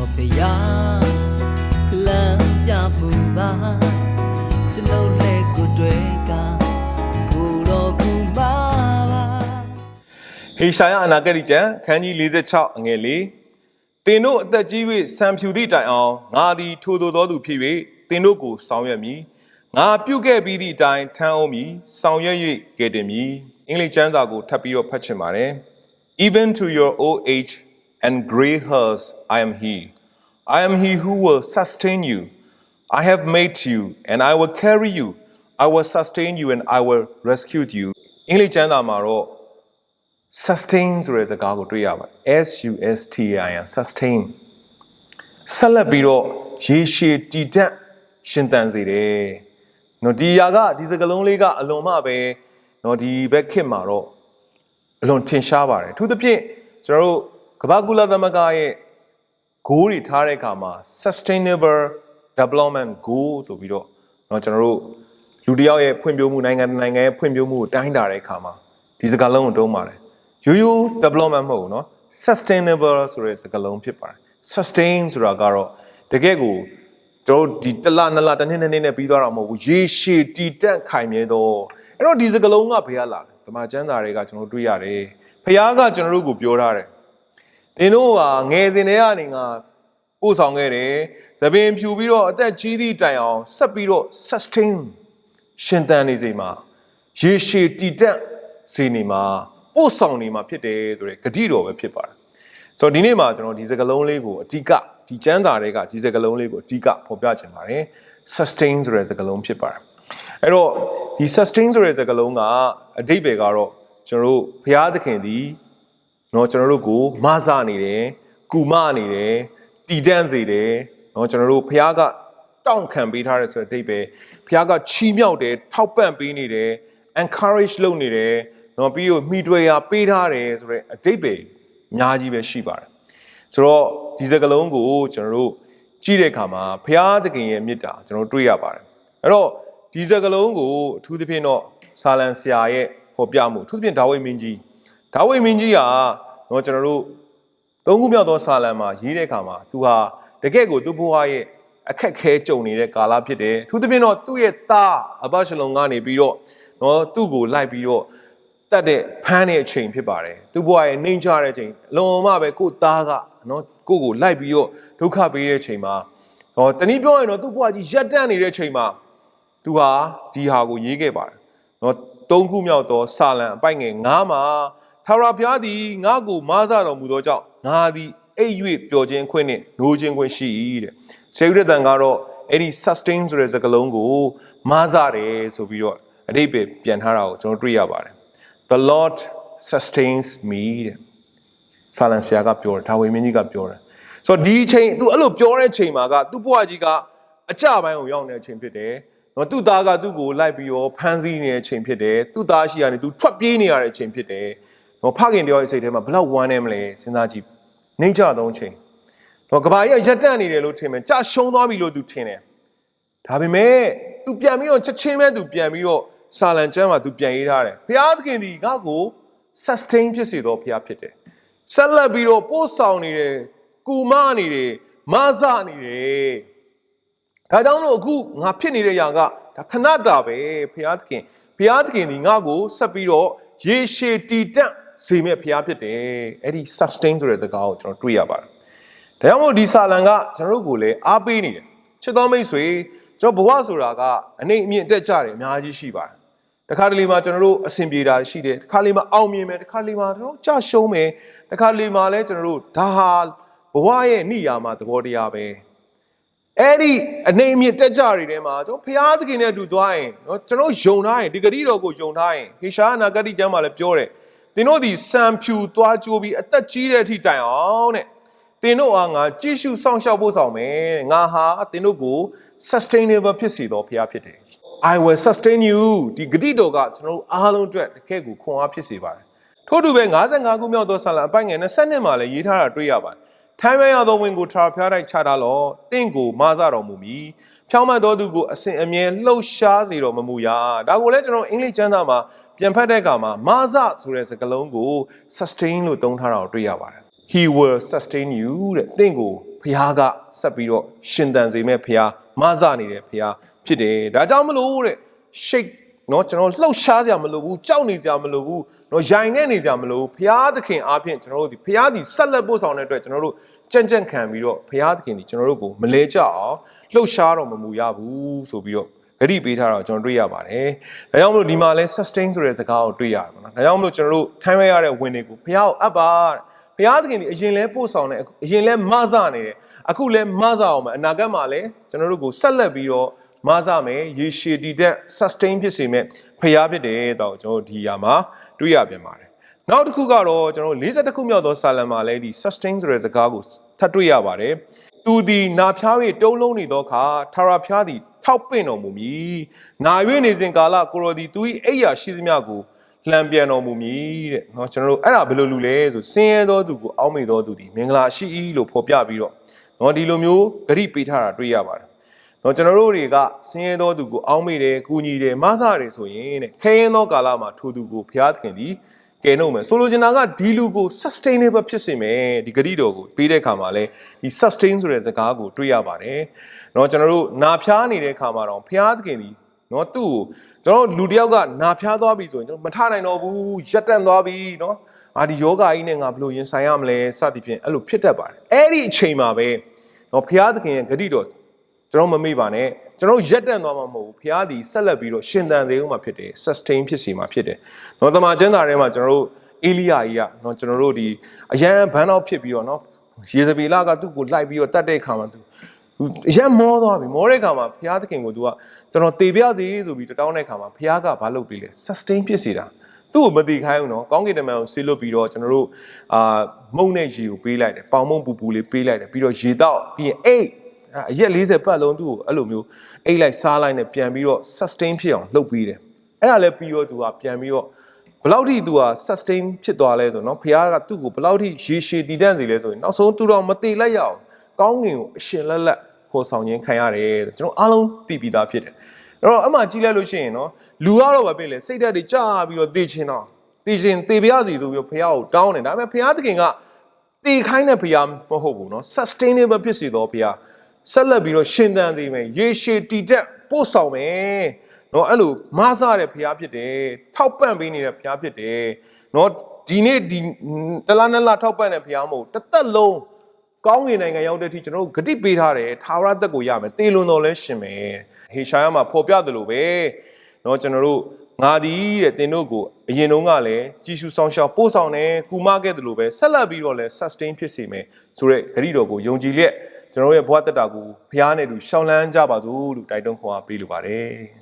တော်ဖရာလမ်းပြမှုပါကျွန်ုပ်လက်ကိုယ်တွေကကိုတော်ကူပါပါဟေရှာယအနာဂတိကျမ်းခန်းကြီး46အငယ်၄တင်တို့အသက်ကြီး၍စံဖြူသည့်တိုင်အောင်ငါသည်ထိုသို့သောသူဖြစ်၍တင်တို့ကိုဆောင်ရွက်မည်ငါပြုတ်ခဲ့ပြီးသည့်အတိုင်းထမ်းအောင်မည်ဆောင်ရွက်၍ကယ်တင်မည်အင်္ဂလိပ်ကျမ်းစာကိုထပ်ပြီးတော့ဖတ်ချင်ပါတယ် Even to your old age and gray hairs I am he I am he who will sustain you I have made you and I will carry you I will sustain you and I will rescue you အင်္ဂလိပ်ကျမ်းစာမှာတော့ sustain ဆိုတဲ့စကားကိုတွေ့ရပါတယ် S U S T A I N sustain ဆက်လက်ပြီးတော့ရေရှည်တည်တတ်ရှင်သန်စေတယ်နော်ဒီຢာကဒီစကားလုံးလေးကအလွန်မှပဲနော်ဒီဘက်ခေတ်မှာတော့အလွန်ထင်ရှားပါတယ်အထူးသဖြင့်ကျွန်တော်တို့ ကမ္ဘာကုလသမဂ္ဂရဲ့ goal တွေထားတဲ့အခါမှာ sustainable development goal ဆိုပြီးတော့เนาะကျွန်တော်တို့လူတစ်ယောက်ရဲ့ဖွံ့ဖြိုးမှုနိုင်ငံတစ်နိုင်ငံရဲ့ဖွံ့ဖြိုးမှုကိုတိုင်းတာတဲ့အခါမှာဒီစကားလုံးကိုတုံးပါတယ်ရိုးရိုး development မဟုတ်ဘူးเนาะ sustainable ဆိုတဲ့စကားလုံးဖြစ်ပါတယ် sustain ဆိုတာကတော့တကယ့်ကိုကျွန်တော်တို့ဒီတစ်လနှစ်လတစ်နှစ်နှစ်နှစ်နဲ့ပြီးသွားတာမဟုတ်ဘူးရေရှည်တည်တံ့ခိုင်မြဲတော့အဲ့တော့ဒီစကားလုံးကဘယ်ကလာလဲတမန်ကျမ်းစာတွေကကျွန်တော်တို့တွေ့ရတယ်ဖခင်ကကျွန်တော်တို့ကိုပြောထားတယ် သင်တို့ဟာငယ်စဉ်တည်းကနေငါပို့ဆောင်ခဲ့တယ်။သပင်ဖြူပြီးတော့အသက်ကြီးသည့်တိုင်အောင်ဆက်ပြီးတော့ sustain ရှင်သန်နေစေမှာရေရှည်တည်တံ့စေနေမှာပို့ဆောင်နေမှာဖြစ်တယ်ဆိုတဲ့ဂတိတော်ပဲဖြစ်ပါတယ်။ဆိုတော့ဒီနေ့မှာကျွန်တော်ဒီစကားလုံးလေးကိုအဓိကဒီကျမ်းစာတွေကဒီစကားလုံးလေးကိုအဓိကဖော်ပြချင်ပါတယ်။ sustain ဆိုတဲ့စကားလုံးဖြစ်ပါတယ်။အဲ့တော့ဒီ sustain ဆိုတဲ့စကားလုံးကအဓိပ္ပာယ်ကတော့ကျွန်တော်တို့ဘုရားသခင်သည် เนาะကျွန်တော်တို့ကိုမဆနေတယ်ကူမနေတယ်တည်တံ့စေတယ်เนาะကျွန်တော်တို့ဖះကတောင့်ခံပေးထားတဲ့ဆိုတဲ့အတိတ်ပဲဖះကချီးမြှောက်တယ်ထောက်ပံ့ပေးနေတယ် encourage လုပ်နေတယ်เนาะပြီးတော့မိတွေ့ရပေးထားတယ်ဆိုတဲ့အတိတ်ပဲအများကြီးပဲရှိပါတယ်ဆိုတော့ဒီစကလုံးကိုကျွန်တော်တို့ကြည့်တဲ့အခါမှာဖះသခင်ရဲ့မေတ္တာကျွန်တော်တို့တွေ့ရပါတယ်အဲ့တော့ဒီစကလုံးကိုအထူးသဖြင့်တော့ဆာလံဆရာရဲ့ဖော်ပြမှုအထူးသဖြင့်ဒါဝိဒ်မင်းကြီး ဒါဝိဒ်မင်းကြီးဟာ တော့ကျွန်တော်တို့သုံးခုမြောက်သောစာလံမှာရေးတဲ့အခါမှာသူဟာတကယ့်ကိုသူ့ဘဝရဲ့အခက်ခဲကြုံနေတဲ့ကာလဖြစ်တယ်။သူသဖြင့်တော့သူ့ရဲ့သားအဘရှလုံကနေပြီးတော့နော်သူ့ကိုလိုက်ပြီးတော့တတ်တဲ့ဖမ်းတဲ့အချိန်ဖြစ်ပါတယ်။သူ့ဘဝရဲ့နှိမ်ချတဲ့အချိန်လုံအောင်မှပဲကို့သားကနော်ကို့ကိုလိုက်ပြီးတော့ဒုက္ခပေးတဲ့အချိန်မှာဟောတနည်းပြောရင်တော့သူ့ဘဝကြီးရပ်တန့်နေတဲ့အချိန်မှာသူဟာဒီဟာကိုရေးခဲ့ပါတယ်။နော်သုံးခုမြောက်သောစာလံအပိုက်ငယ်9မှာ ထာဝရဘုရားသည်ငါ့ကိုမားစတော်မူသောကြောင့်ငါသည်အိပ်၍ပျော်ခြင်းခွင့်နှင့်နိုးခြင်းခွင့်ရှိ၏တဲ့ဆေဂရတန်ကတော့အဲ့ဒီ sustain ဆိုတဲ့စကားလုံးကိုမားစတယ်ဆိုပြီးတော့အတိတ်ပဲပြန်ထားတာကိုကျွန်တော်တွေ့ရပါတယ် The Lord sustains me တဲ့ဆာလန်ဆရာကပြောတယ်ဒါဝိမင်းကြီးကပြောတယ်ဆိုတော့ဒီအချိန် तू အဲ့လိုပြောတဲ့ချိန်မှာကသူ့ဘဝကြီးကအကြပိုင်းကိုရောက်နေတဲ့အချိန်ဖြစ်တယ်နော်သူ့သားကသူ့ကိုလိုက်ပြီးတော့ဖမ်းဆီးနေတဲ့အချိန်ဖြစ်တယ်သူ့သားရှိကနေ तू ထွက်ပြေးနေရတဲ့အချိန်ဖြစ်တယ် ။နော်ဖခင်တယောက်ရဲ့စိတ်ထဲမှာဘလောက်ဝမ်းနေမလဲစဉ်းစားကြည့်။နှိမ့်ချသုံးချိန်။နော်ကဘာကြီးကရက်တန့်နေတယ်လို့ထင်မယ်။ကြရှုံးသွားပြီလို့သူထင်တယ်။ဒါပေမဲ့သူပြန်ပြီးတော့ချက်ချင်းပဲသူပြန်ပြီးတော့စာလံကျမ်းမှာသူပြန်ရေးထားတယ်။ဘုရားသခင်ဒီငါ့ကို sustain ဖြစ်စေတော့ဘုရားဖြစ်တယ်။ဆက်လက်ပြီးတော့ပို့ဆောင်နေတယ်၊ကူမနေတယ်၊မဆနေတယ်။ဒါကြောင့်မလို့အခုငါဖြစ်နေတဲ့ຢာကဒါခဏတာပဲဘုရားသခင်ဘုရားသခင်ဒီငါ့ကိုဆက်ပြီးတော့ရေရှည်တည်တံ့ စေမဲ့ဘုရားဖြစ်တယ်အဲ့ဒီ sustain ဆိုတဲ့စကားကိုကျွန်တော်တွေ့ရပါတယ်ဒါကြောင့်မို့ဒီစာလံကကျွန်တော်တို့ကိုလည်းအားပေးနေတယ်ချစ်တော်မိတ်ဆွေကျွန်တော်ဘဝဆိုတာကအနိုင်အမြင့်တက်ကြတယ်အများကြီးရှိပါတယ်တခါတလေမှာကျွန်တော်တို့အဆင်ပြေတာရှိတယ်တခါလေမှာအောင်မြင်မယ်တခါလေမှာကျွန်တော်ကြာရှုံးမယ်တခါလေမှာလည်းကျွန်တော်တို့ဒါဟာဘဝရဲ့နိယာမသဘောတရားပဲ အဲ့ဒီအနေအမြင့်တက်ကြတွေထဲမှာကျွန်တော်ဖျားသခင်နဲ့အတူသွားရင်เนาะကျွန်တော်ယုံထားရင်ဒီဂတိတော်ကိုယုံထားရင်ဟေရှာအနာဂတိကျမ်းမှာလည်းပြောတယ် သင်တို့ဒီစံဖြူသွားကြိုးပြီးအသက်ကြီးတဲ့အထိတိုင်အောင်တဲ့သင်တို့အားငါကြည့်ရှုစောင့်ရှောက်ဖို့ဆောင်မယ်တဲ့ငါဟာသင်တို့ကို sustainable ဖြစ်စေတော်ဖျားဖြစ်တယ် I will sustain you ဒီဂတိတော်ကကျွန်တော်တို့အားလုံးအတွက်တကယ့်ကိုခွန်အားဖြစ်စေပါတယ်ထို့တူပဲ55ခုမြောက်သောဆာလံအပိုင်ငယ်20မှာလည်းရေးထားတာတွေ့ရပါတယ်ထိုင်းမရသောဝင်ကိုထာဝရဘုရား၌ခြားထားလော့တင့်ကိုမဆတော်မူမည် ဖြောင်းမတ်တော်သူကိုအစဉ်အမြဲလှုပ်ရှားစေတော်မမူရဒါကိုလည်းကျွန်တော်အင်္ဂလိပ်ကျမ်းစာမှာပြန်ဖတ်တဲ့အခါမှာမဆဆိုတဲ့စကားလုံးကို sustain လို့သုံးထားတာကိုတွေ့ရပါတယ် he will sustain you တဲ့တင့်ကိုဖခင်ကဆက်ပြီးတော့ရှင်သန်စေမဲ့ဖခင်မဆနေတဲ့ဖခင်ဖြစ်တယ်ဒါကြောင့်မလို့တဲ့ shake เนาะကျွန်တော်လှုပ်ရှားကြမလို့ဘူးကြောက်နေကြမလို့ဘူးเนาะရိုင်နေနေကြမလို့ဘူးဖခင်သခင်အားဖြင့်ကျွန်တော်တို့ဒီဖခင်ဒီဆက်လက်ပို့ဆောင်တဲ့အတွက်ကျွန်တော်တို့ကြံ့ကြံ့ခံပြီးတော့ဖခင်သခင်ဒီကျွန်တော်တို့ကိုမလဲကြအောင်လှုပ်ရှားတော့မမူရဘူးဆိုပြီးတော့ဂရိပေးထားတာကိုကျွန်တော်တွေ့ရပါတယ်။ဒါကြောင့်မလို့ဒီမှာလဲ sustain ဆိုတဲ့စကားကိုတွေ့ရတယ်ပေါ့နော်။ဒါကြောင့်မလို့ကျွန်တော်တို့ထိုင်းရရတဲ့ဝင်တွေကိုဖခင်ကိုအပ်ပါတဲ့ဘုရားသခင်ဒီအရင်လဲပို့ဆောင်တယ်အရင်လဲမဆနေတယ်အခုလဲမဆအောင်မယ်အနာဂတ်မှာလဲကျွန်တော်တို့ကိုဆက်လက်ပြီးတော့ မဆမယ်ရေရှည်တည်တဲ့ sustain ဖြစ်စေမဲ့ဘုရားဖြစ်တယ်တော့ကျွန်တော်တို့ဒီအရာမှာတွေ့ရပြန်ပါတယ်နောက်တစ်ခုကတော့ကျွန်တော်တို့40ခုမြောက်သောစာလံမှာလဲဒီ sustain ဆိုတဲ့စကားကိုထပ်တွေ့ရပါတယ်သူဒီနာဖျား၍တုံးလုံးနေသောအခါထာဝရဖျားသည်ထောက်ပင့်တော်မူမည်။နာ၍နေစဉ်ကာလကိုရောဒီသူ၏အိယာရှိသမျှကိုလှံပြန်တော်မူမည်တဲ့เนาะကျွန်တော်တို့အဲ့ဒါဘယ်လိုလူလဲဆိုစင်းရဲသောသူကိုအောက်မေ့သောသူသည်မင်္ဂလာရှိ၏လို့ဖော်ပြပြီးတော့เนาะဒီလိုမျိုးဂရိပေးထားတာတွေ့ရပါတယ် เนาะကျွန်တော်တို့တွေကစင်းရဲသောသူကိုအောက်မေ့တယ်ကူညီတယ်မဆတယ်ဆိုရင်တဲ့ခဲရင်သောကာလမှာထိုသူကိုဘုရားသခင်သည်ကဲနှုတ်မယ်ဆိုလိုချင်တာကဒီလူကို sustainable ဖြစ်စေမယ်ဒီဂရိတော်ကိုပေးတဲ့အခါမှာလဲဒီ sustain ဆိုတဲ့စကားကိုတွေ့ရပါတယ်เนาะကျွန်တော်တို့နာဖျားနေတဲ့အခါမှာတော့ဘုရားသခင်သည်เนาะသူ့ကိုကျွန်တော်တို့လူတစ်ယောက်ကနာဖျားသွားပြီဆိုရင်ကျွန်တော်မထနိုင်တော့ဘူးရက်တန့်သွားပြီเนาะအာဒီယောဂကြီးနဲ့ငါဘယ်လိုရင်ဆိုင်ရမလဲစသည်ဖြင့်အဲ့လိုဖြစ်တတ်ပါတယ်အဲ့ဒီအချိန်မှာပဲเนาะဘုရားသခင်ရဲ့ဂရိတော် ကျွန်တော်မမေ့ပါနဲ့ကျွန်တော်ရက်တန့်သွားမှာမဟုတ်ဘူးဘုရားသည်ဆက်လက်ပြီးတော့ရှင်သန်သေးဦးမှာဖြစ်တယ် sustain ဖြစ်စီမှာဖြစ်တယ်เนาะတမန်ကျမ်းစာထဲမှာကျွန်တော်တို့အေလိယကြီးကเนาะကျွန်တော်တို့ဒီအရန်ဘန်းတော့ဖြစ်ပြီးတော့เนาะယေဇဗေလကသူ့ကိုလိုက်ပြီးတော့တတ်တဲ့အခါမှာသူသူအရန်မောသွားပြီမောတဲ့အခါမှာဘုရားသခင်ကိုသူကကျွန်တော်တေပြစီဆိုပြီးတတောင်းတဲ့အခါမှာဘုရားကဘာလုပ်ပြီးလဲ sustain ဖြစ်စီတာသူ့ကိုမတိခိုင်းဘူးเนาะကောင်းကင်တမန်ကိုဆေးလွတ်ပြီးတော့ကျွန်တော်တို့အာမုံနဲ့ရေကိုပေးလိုက်တယ်ပေါင်မုံပူပူလေးပေးလိုက်တယ်ပြီးတော့ရေတော့ပြီးရင်အိတ် အဲ့ဒါအရက်40ပတ်လုံးသူ့ကိုအဲ့လိုမျိုးအိတ်လိုက်စားလိုက်နဲ့ပြန်ပြီးတော့ sustain ဖြစ်အောင်လုပ်ပေးတယ်အဲ့ဒါလည်းပြီးတော့သူကပြန်ပြီးတော့ဘယ်လောက်ထိသူက sustain ဖြစ်သွားလဲဆိုတော့ဖခင်ကသူ့ကိုဘယ်လောက်ထိရေရှည်တည်တံ့စေလဲဆိုရင်နောက်ဆုံးသူတော့မတိလိုက်ရအောင်ကောင်းငင်ကိုအရှင်လက်လက်ခေါ်ဆောင်ခြင်းခံရတယ်တဲ့ကျွန်တော်အားလုံးသိပြီးသားဖြစ်တယ်အဲ့တော့အမှကြည့်လိုက်လို့ရှိရင်နော်လူကတော့ပဲပြင်လေစိတ်ဓာတ်တွေကြာပြီးတော့သိချင်တော့သိချင်သိပြရစီဆိုပြီးတော့ဖခင်ကိုတောင်းတယ်ဒါပေမဲ့ဖခင်သခင်ကတည်ခိုင်းတဲ့ဖခင်မဟုတ်ဘူးနော် sustainable ဖြစ်စေတော့ဖခင် ဆက်လက်ပြီးတော့ရှင်သန်စေမယ်ရေရှည်တည်တက်ပို့ဆောင်မယ်နော်အဲ့လိုမဆရတဲ့ဖခင်ဖြစ်တယ်ထောက်ပံ့ပေးနေတဲ့ဖခင်ဖြစ်တယ်နော်ဒီနေ့ဒီတလားနလားထောက်ပံ့တဲ့ဖခင်မဟုတ်တစ်သက်လုံးကောင်းကင်နိုင်ငံရောက်တဲ့အထိကျွန်တော်တို့ဂတိပေးထားတယ်ထာဝရသက်ကိုရမယ်တေလွန်တော်လဲရှင်မယ်ဟေရှာယမှာဖော်ပြတယ်လို့ပဲเนาะကျွန်တော်တို့ငါဒီတဲ့တင်တို့ကိုအရင်တုန်းကလည်းကြီးစုဆောင်ရှောက်ပို့ဆောင်တယ်ကူမခဲ့တယ်လို့ပဲဆက်လက်ပြီးတော့လဲ sustain ဖြစ်စေမယ်ဆိုတဲ့ဂတိတော်ကိုယုံကြည်လျက် ကျွန်တော်တို့ရဲ့ဘဝတက်တာကိုဖျားနေသူရှောင်းလန်းကြပါစို့လို့တိုက်တွန်းခေါ်အားပေးလိုပါတယ်